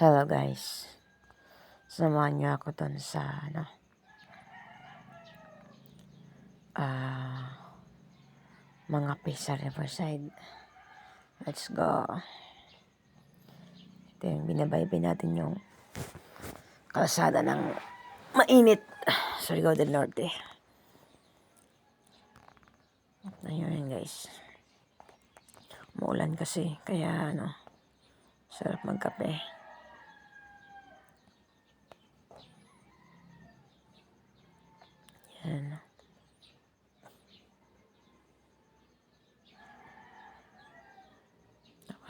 Hello guys. Samahan niyo ako dun sa ano. Ah, mga pisa Riverside. Let's go. Ito yung binabaybay natin yung kalsada ng mainit Surigao del Norte. Ayun guys. Muulan kasi kaya ano sarap magkape.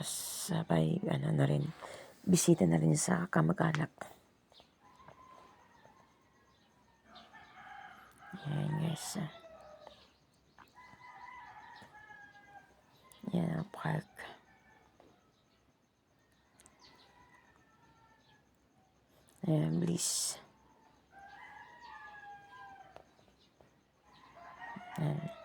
Tapos sabay ano na rin bisita na rin sa kamag-anak. Yan guys. ah. Yan ang park. Ayan, bliss. Ayan.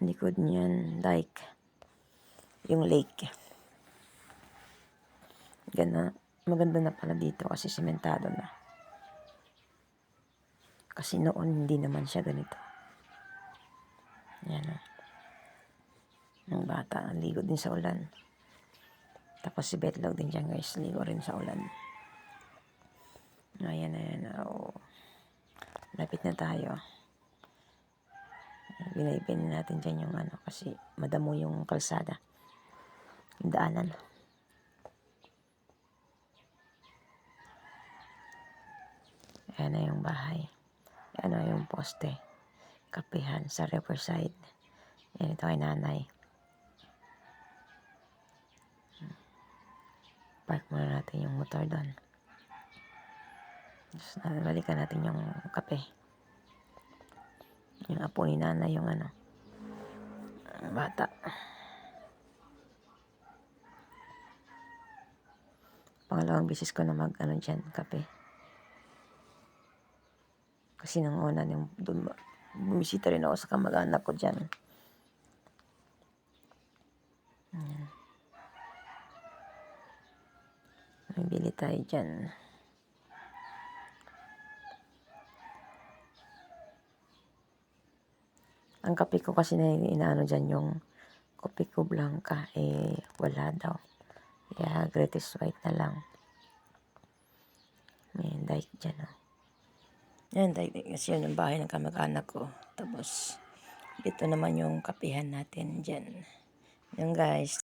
Likod niyan, like, yung lake. Gana, maganda na pala dito kasi sementado na. Kasi noon hindi naman siya ganito. Yan o. Ng bata, ligo din sa ulan. Tapos si Betlog din dyan guys, ligo rin sa ulan. Ayan, ayan. Oh. Lapit na tayo. Binaybin natin dyan yung ano kasi madamo yung kalsada. Yung daanan. Ayan na yung bahay. Ayan na yung poste. Kapihan sa Riverside. Yan ito kay nanay. Park muna natin yung motor doon. Tapos na- balikan natin yung kape. Yung apo ni nanay yung ano. ang Bata. Pangalawang bisis ko na mag ano dyan, kape. Kasi nung una, yung dum- bumisita rin ako sa kamag-anak ko dyan. Ayan. Bili tayo dyan. Ang kape ko kasi na inaano dyan yung kopi ko blanca, eh wala daw. Kaya greatest white na lang. May dike dyan, oh. Yan, dahil kasi yun ang bahay ng kamag-anak ko. Tapos, ito naman yung kapihan natin dyan. Yan guys.